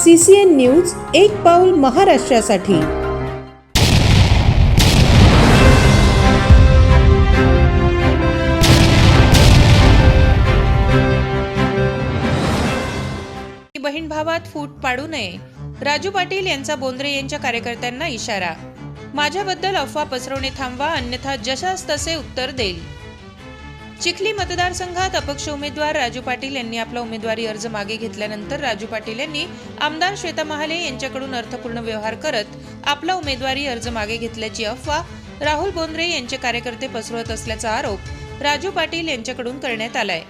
C C N news एक पाऊल महाराष्ट्रासाठी. बहीण भावात फूट पाडू नये. राजू पाटील यांचा बोंद्रे यांच्या कार्यकर्त्यांना इशारा. माझ्याबद्दल अफवा पसरवणे थांबवा अन्यथा जशास तसे उत्तर देईल. चिखली मतदारसंघात अपक्ष उमेदवार राजू पाटील यांनी आपला उमेदवारी अर्ज मागे घेतल्यानंतर राजू पाटील यांनी आमदार श्वेता महाले यांच्याकडून अर्थपूर्ण व्यवहार करत आपला उमेदवारी अर्ज मागे घेतल्याची अफवा राहुल बोंद्रे यांचे कार्यकर्ते पसरवत असल्याचा आरोप राजू पाटील यांच्याकडून करण्यात आलाय.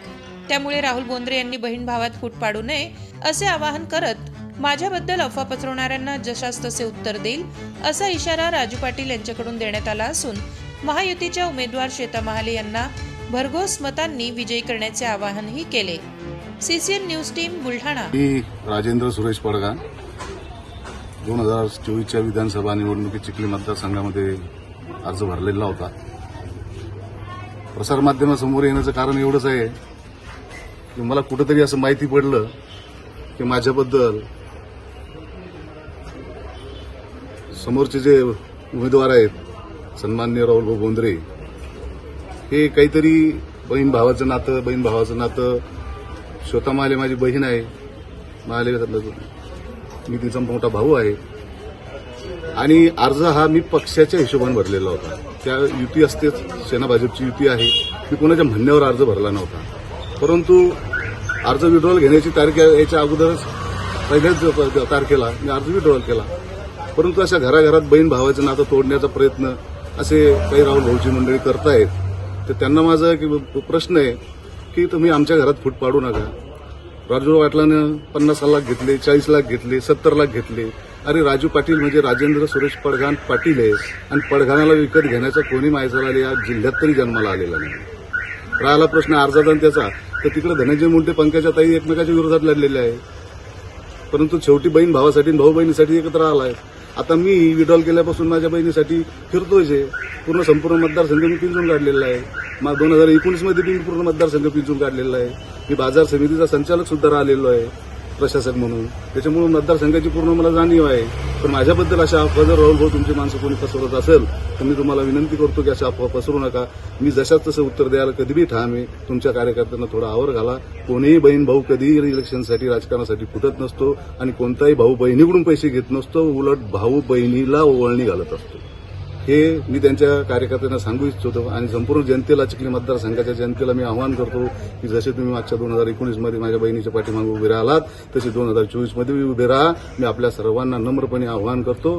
त्यामुळे राहुल बोंद्रे यांनी बहीण भावात फूट पाडू नये असे आवाहन करत माझ्याबद्दल अफवा पसरवणाऱ्यांना जशास तसे उत्तर देईल असा इशारा राजू पाटील यांच्याकडून देण्यात आला असून महायुतीच्या उमेदवार श्वेता महाले यांना भरघोस मतांनी विजयी करण्याचे आवाहनही केले. CCN news team Buldhana. मी राजेंद्र सुरेश पडगा दोन हजार चोवीसच्या विधानसभा निवडणुकीत चिखली मतदारसंघामध्ये अर्ज भरलेला होता. प्रसारमाध्यमासमोर येण्याचं कारण एवढंच आहे की मला कुठंतरी असं माहिती पडलं की माझ्याबद्दल समोरचे जे उमेदवार आहेत सन्मान्य राहुल बोंद्रे हे काहीतरी बहीण भावाचं नातं बहीण भावाचं नातं. स्वतः माले माझी बहीण आहे. माले मी तिचा मोठा भाऊ आहे. आणि अर्ज हा मी पक्षाच्या हिशोबाने भरलेला होता. त्या युती असतेच सेना भाजपची युती आहे. मी कोणाच्या म्हणण्यावर अर्ज भरला नव्हता. परंतु अर्ज विड्रॉल घेण्याची तारीख याच्या अगोदरच पहिल्याच तारखेला मी अर्ज विड्रॉल केला. परंतु अशा घराघरात बहीण भावाचं नातं तोडण्याचा प्रयत्न असे काही राहुल भाऊची मंडळी करतायत. तर त्यांना माझा एक प्रश्न आहे की तुम्ही आमच्या घरात फूट पाडू नका. राजू पाटलानं पन्नास लाख घेतले चाळीस लाख घेतले सत्तर लाख घेतले. अरे राजू पाटील म्हणजे राजेंद्र सुरेश पडघाण पाटील आहे. आणि पडघाणाला विकत घेण्याचा कोणी मायचाला या जिल्ह्यात तरी जन्माला आलेला नाही. राहिला प्रश्न अर्जादान आणि त्याचा. तर तिकडे धनंजय मुंडे पंकजा ताई एकमेकाच्या विरोधात लढलेल्या आहे. परंतु शेवटी बहीण भावासाठी भाऊ बहिणीसाठी एकत्र आला आहे आता मी विड्रॉल केल्यापासून माझ्या बहिणीसाठी फिरतोय जे. पूर्ण संपूर्ण मतदारसंघ मी पिंजून काढलेला आहे. मग दोन हजार एकोणीसमध्ये मी पूर्ण मतदारसंघ पिंजून काढलेला आहे. मी बाजार समितीचा संचालक सुद्धा राहिलेलो आहे प्रशासक म्हणून. त्याच्यामुळे मतदारसंघाची पूर्ण मला जाणीव आहे. पण माझ्याबद्दल अशा अफवा जर राहुल भाऊ तुमची माणसं कोणी पसरवत असेल तर मी तुम्हाला विनंती करतो की अशा अफवा पसरू नका. मी जशाच तसं उत्तर द्यायला कधीही ठाम आहे. तुमच्या कार्यकर्त्यांना थोडा आवर घाला. कोणीही बहीण भाऊ कधीही इलेक्शनसाठी राजकारणासाठी फुटत नसतो आणि कोणताही भाऊ बहिणीकडून पैसे घेत नसतो. उलट भाऊ बहिणीला ओवळणी घालत असतो. हे मी त्यांच्या कार्यकर्त्यांना सांगू इच्छितो आणि संपूर्ण जनतेला चिखली मतदारसंघाच्या जनतेला मी आवाहन करतो की जसे तुम्ही मागच्या दोन हजार एकोणीसमध्ये माझ्या बहिणीच्या पाठीमागे उभे राहिलात तसे दोन हजार चोवीसमध्ये उभे राहा. मी आपल्या सर्वांना नम्रपणे आवाहन करतो.